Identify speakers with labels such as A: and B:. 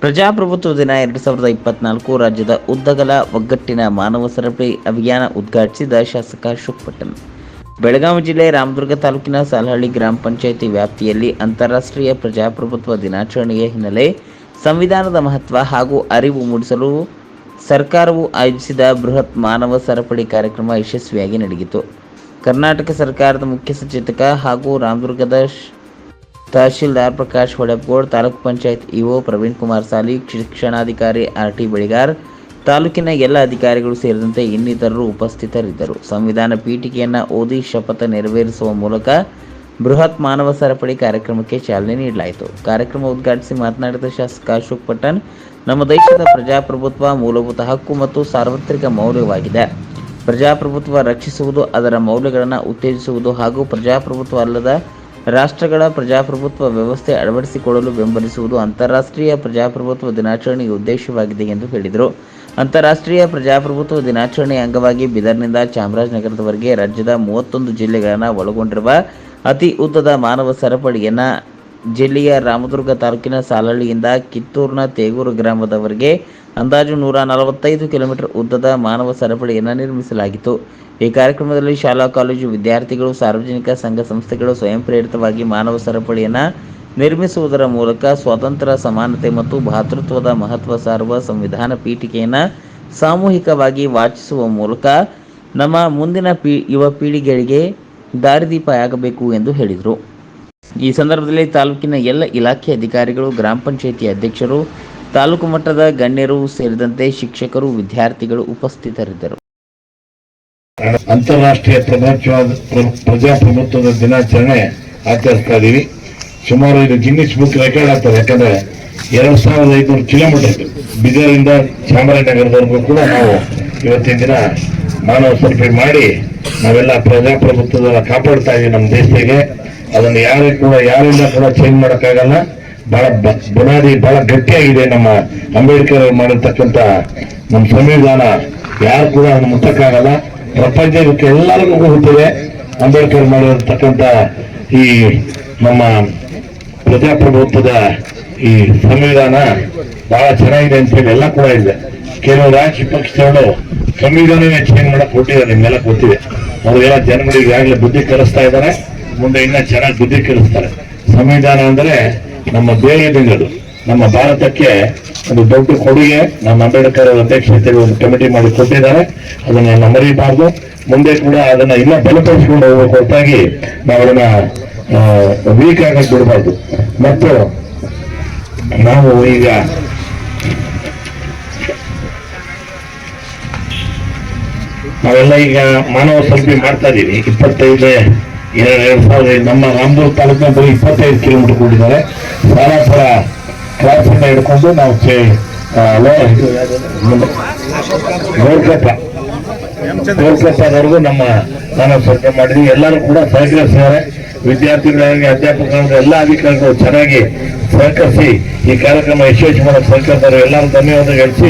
A: ಪ್ರಜಾಪ್ರಭುತ್ವ ದಿನ ಎರಡು ಸಾವಿರದ ಇಪ್ಪತ್ನಾಲ್ಕು ರಾಜ್ಯದ ಉದ್ದಗಲ ಒಗ್ಗಟ್ಟಿನ ಮಾನವ ಸರಪಳಿ ಅಭಿಯಾನ ಉದ್ಘಾಟಿಸಿದ ಶಾಸಕ ಅಶೋಕ್ ಪಟ್ಟಣ್ ಬೆಳಗಾವಿ ಜಿಲ್ಲೆ ರಾಮದುರ್ಗ ತಾಲೂಕಿನ ಸಾಲಹಳ್ಳಿ ಗ್ರಾಮ ಪಂಚಾಯಿತಿ ವ್ಯಾಪ್ತಿಯಲ್ಲಿ ಅಂತಾರಾಷ್ಟ್ರೀಯ ಪ್ರಜಾಪ್ರಭುತ್ವ ದಿನಾಚರಣೆಯ ಹಿನ್ನೆಲೆ ಸಂವಿಧಾನದ ಮಹತ್ವ ಹಾಗೂ ಅರಿವು ಮೂಡಿಸಲು ಸರ್ಕಾರವು ಆಯೋಜಿಸಿದ ಬೃಹತ್ ಮಾನವ ಸರಪಳಿ ಕಾರ್ಯಕ್ರಮ ಯಶಸ್ವಿಯಾಗಿ ನಡೆಯಿತು. ಕರ್ನಾಟಕ ಸರ್ಕಾರದ ಮುಖ್ಯ ಸಚೇತಕ ಹಾಗೂ ರಾಮದುರ್ಗದ ತಹಶೀಲ್ದಾರ್ ಪ್ರಕಾಶ್ ಹೊಳೆಪ್ಗೋಡ್ ತಾಲೂಕ್ ಪಂಚಾಯತ್ ಇಒ ಪ್ರವೀಣ್ ಕುಮಾರ್ ಸಾಲಿ, ಶಿಕ್ಷಣಾಧಿಕಾರಿ ಆರ್ ಟಿ ಬೆಳಿಗಾರ್, ತಾಲೂಕಿನ ಎಲ್ಲ ಅಧಿಕಾರಿಗಳು ಸೇರಿದಂತೆ ಇನ್ನಿತರರು ಉಪಸ್ಥಿತರಿದ್ದರು. ಸಂವಿಧಾನ ಪೀಠಿಕೆಯನ್ನು ಓದಿ ಶಪಥ ನೆರವೇರಿಸುವ ಮೂಲಕ ಬೃಹತ್ ಮಾನವ ಸರಪಳಿ ಕಾರ್ಯಕ್ರಮಕ್ಕೆ ಚಾಲನೆ ನೀಡಲಾಯಿತು. ಕಾರ್ಯಕ್ರಮ ಉದ್ಘಾಟಿಸಿ ಮಾತನಾಡಿದ ಶಾಸಕ ಅಶೋಕ್ ಪಟ್ಟಣ್, ನಮ್ಮ ದೇಶದ ಪ್ರಜಾಪ್ರಭುತ್ವ ಮೂಲಭೂತ ಹಕ್ಕು ಮತ್ತು ಸಾರ್ವತ್ರಿಕ ಮೌಲ್ಯವಾಗಿದೆ. ಪ್ರಜಾಪ್ರಭುತ್ವ ರಕ್ಷಿಸುವುದು, ಅದರ ಮೌಲ್ಯಗಳನ್ನು ಉತ್ತೇಜಿಸುವುದು ಹಾಗೂ ಪ್ರಜಾಪ್ರಭುತ್ವ ಅಲ್ಲದ ರಾಷ್ಟ್ರಗಳ ಪ್ರಜಾಪ್ರಭುತ್ವ ವ್ಯವಸ್ಥೆ ಅಳವಡಿಸಿಕೊಳ್ಳಲು ಬೆಂಬಲಿಸುವುದು ಅಂತಾರಾಷ್ಟ್ರೀಯ ಪ್ರಜಾಪ್ರಭುತ್ವ ದಿನಾಚರಣೆಯ ಉದ್ದೇಶವಾಗಿದೆ ಎಂದು ಹೇಳಿದರು. ಅಂತಾರಾಷ್ಟ್ರೀಯ ಪ್ರಜಾಪ್ರಭುತ್ವ ದಿನಾಚರಣೆಯ ಅಂಗವಾಗಿ ಬೀದರ್ನಿಂದ ಚಾಮರಾಜನಗರದವರೆಗೆ ರಾಜ್ಯದ ಮೂವತ್ತೊಂದು ಜಿಲ್ಲೆಗಳನ್ನು ಒಳಗೊಂಡಿರುವ ಅತಿ ಉದ್ದದ ಮಾನವ ಸರಪಳಿಯನ್ನು ಜಿಲ್ಲೆಯ ರಾಮದುರ್ಗ ತಾಲೂಕಿನ ಸಾಲಹಳ್ಳಿಯಿಂದ ಕಿತ್ತೂರಿನ ತೇಗೂರು ಗ್ರಾಮದವರೆಗೆ ಅಂದಾಜು ನೂರ ನಲವತ್ತೈದು ಕಿಲೋಮೀಟರ್ ಉದ್ದದ ಮಾನವ ಸರಪಳಿಯನ್ನು ನಿರ್ಮಿಸಲಾಗಿತ್ತು. ಈ ಕಾರ್ಯಕ್ರಮದಲ್ಲಿ ಶಾಲಾ, ಕಾಲೇಜು ವಿದ್ಯಾರ್ಥಿಗಳು, ಸಾರ್ವಜನಿಕ ಸಂಘ ಸಂಸ್ಥೆಗಳು ಸ್ವಯಂ ಪ್ರೇರಿತವಾಗಿ ಮಾನವ ಸರಪಳಿಯನ್ನು ನಿರ್ಮಿಸುವುದರ ಮೂಲಕ ಸ್ವಾತಂತ್ರ್ಯ ಸಮಾನತೆ ಮತ್ತು ಭಾತೃತ್ವದ ಮಹತ್ವ ಸಾರುವ ಸಂವಿಧಾನ ಪೀಠಿಕೆಯನ್ನು ಸಾಮೂಹಿಕವಾಗಿ ವಾಚಿಸುವ ಮೂಲಕ ನಮ್ಮ ಮುಂದಿನ ಪೀ, ಯುವ ಪೀಳಿಗೆಗಳಿಗೆ ದಾರಿದೀಪ ಆಗಬೇಕು ಎಂದು ಹೇಳಿದರು. ಈ ಸಂದರ್ಭದಲ್ಲಿ ತಾಲೂಕಿನ ಎಲ್ಲ ಇಲಾಖೆ ಅಧಿಕಾರಿಗಳು, ಗ್ರಾಮ ಪಂಚಾಯಿತಿ ಅಧ್ಯಕ್ಷರು ತಾಲೂಕು ಮಟ್ಟದ ಗಣ್ಯರು ಸೇರಿದಂತೆ ಶಿಕ್ಷಕರು, ವಿದ್ಯಾರ್ಥಿಗಳು ಉಪಸ್ಥಿತರಿದ್ದರು.
B: ಅಂತಾರಾಷ್ಟ್ರೀಯ ಪ್ರಜಾಪ್ರಭುತ್ವದ ದಿನಾಚರಣೆ ಆಚರಿಸ್ತಾ ಇದೀವಿ. ಸುಮಾರು ಇದು ಗಿನ್ನಿಸ್ ಬುಕ್ ರೆಕಾರ್ಡ್ ಆಗ್ತದೆ, ಯಾಕಂದ್ರೆ ಎರಡು ಸಾವಿರದ ಐದುನೂರು ಕಿಲೋಮೀಟರ್ ಬೀದರಿಂದ ಚಾಮರಾಜನಗರದವರೆಗೂ ಕೂಡ ನಾವು ಇವತ್ತಿನ ದಿನ ಮಾನವ ಸರ್ಪೆ ಮಾಡಿ ನಾವೆಲ್ಲ ಪ್ರಜಾಪ್ರಭುತ್ವದ ಕಾಪಾಡ್ತಾ ಇದೀವಿ ನಮ್ಮ ದೇಶಕ್ಕೆ. ಅದನ್ನು ಯಾರೇ ಕೂಡ, ಯಾರಿಂದ ಕೂಡ ಚೇಂಜ್ ಮಾಡೋಕ್ಕಾಗಲ್ಲ. ಬಹಳ ಬುನಾದಿ ಬಹಳ ಗಟ್ಟಿಯಾಗಿದೆ ನಮ್ಮ ಅಂಬೇಡ್ಕರ್ ಅವರು ಮಾಡಿರ್ತಕ್ಕಂಥ ನಮ್ಮ ಸಂವಿಧಾನ. ಯಾರು ಕೂಡ ಅದನ್ನು ಮುಟ್ಟಕ್ಕಾಗಲ್ಲ. ಪ್ರಪಂಚಕ್ಕೆ ಎಲ್ಲರಿಗೂ ಹೋಗುತ್ತದೆ ಅಂಬೇಡ್ಕರ್ ಮಾಡಿರ್ತಕ್ಕಂಥ ಈ ನಮ್ಮ ಪ್ರಜಾಪ್ರಭುತ್ವದ ಈ ಸಂವಿಧಾನ ಬಹಳ ಚೆನ್ನಾಗಿದೆ ಅಂತ ಹೇಳಿ ಎಲ್ಲ ಕೂಡ ಇದೆ ಕೆಲವು ರಾಜ್ಯ ಪಕ್ಷದವರು ಸಂವಿಧಾನವೇ ಚೇಂಜ್ ಮಾಡಕ್ ಕೊಟ್ಟಿದೆ ನಿಮ್ಗೆಲ್ಲ ಗೊತ್ತಿದೆ. ಅವ್ರಿಗೆಲ್ಲ ಜನಗಳಿಗೆ ಈಗಾಗಲೇ ಬುದ್ಧಿ ಕಲಿಸ್ತಾ ಇದ್ದಾರೆ. ಮುಂದೆ ಇನ್ನ ಚೆನ್ನಾಗಿ ಬುದ್ಧಿ ಕಲಿಸ್ತಾರೆ. ಸಂವಿಧಾನ ಅಂದ್ರೆ ನಮ್ಮ ದೇವರಿದಂಗದು ನಮ್ಮ ಭಾರತಕ್ಕೆ ಒಂದು ದೊಡ್ಡ ಕೊಡುಗೆ ನಮ್ಮ ಅಂಬೇಡ್ಕರ್ ಅವರ ಅಧ್ಯಕ್ಷತೆಯಲ್ಲಿ ಒಂದು ಕಮಿಟಿ ಮಾಡಿ ಕೊಟ್ಟಿದ್ದಾರೆ. ಅದನ್ನ ನಾವು ಮರೀಬಾರ್ದು ಮುಂದೆ ಕೂಡ ಅದನ್ನ ಇನ್ನ ಬಲಪಡಿಸಿಕೊಂಡು ಹೋಗುವ ಹೊರತಾಗಿ ನಾವು ಅದನ್ನ ವೀಕ್ ಆಗಕ್ಕೆ ಬಿಡಬಾರ್ದು. ಮತ್ತು ನಾವು ಈಗ ನಾವೆಲ್ಲ ಈಗ ಮಾನವ ಸರಪಳಿ ಮಾಡ್ತಾ ಇದ್ದೀವಿ ಇಪ್ಪತ್ತೈದು, ಎರಡು ಎರಡು ಸಾವಿರದ ನಮ್ಮ ರಾಮದುರ್ಗ ತಾಲೂಕಿನ ಬರೀ ಇಪ್ಪತ್ತೈದು ಕಿಲೋಮೀಟರ್ ಕೊಟ್ಟಿದ್ದಾರೆ ಸಾಲಾಪುರ ಕ್ಲಾಸ್ ಇಂದ ಹಿಡ್ಕೊಂಡು ನಾವು ಗೋರ್ಕಪ್ಪದವರೆಗೂ ನಮ್ಮ ನಾನು ಸರಪಳಿ ಮಾಡಿದ್ವಿ. ಎಲ್ಲರೂ ಕೂಡ ಸಹಕರಿಸಿದ್ದಾರೆ ವಿದ್ಯಾರ್ಥಿಗಳಿಗೆ ಅಧ್ಯಾಪಕರು ಎಲ್ಲ ಅಧಿಕಾರಿಗಳು ಚೆನ್ನಾಗಿ ಸಹಕರಿಸಿ ಈ ಕಾರ್ಯಕ್ರಮ ಯಶಸ್ವಿ ಮಾಡೋ ಸಹಕರಿಸಿದ್ದಾರೆ ಎಲ್ಲರೂ ಧನ್ಯವಾದ ಹೇಳಿಸಿ.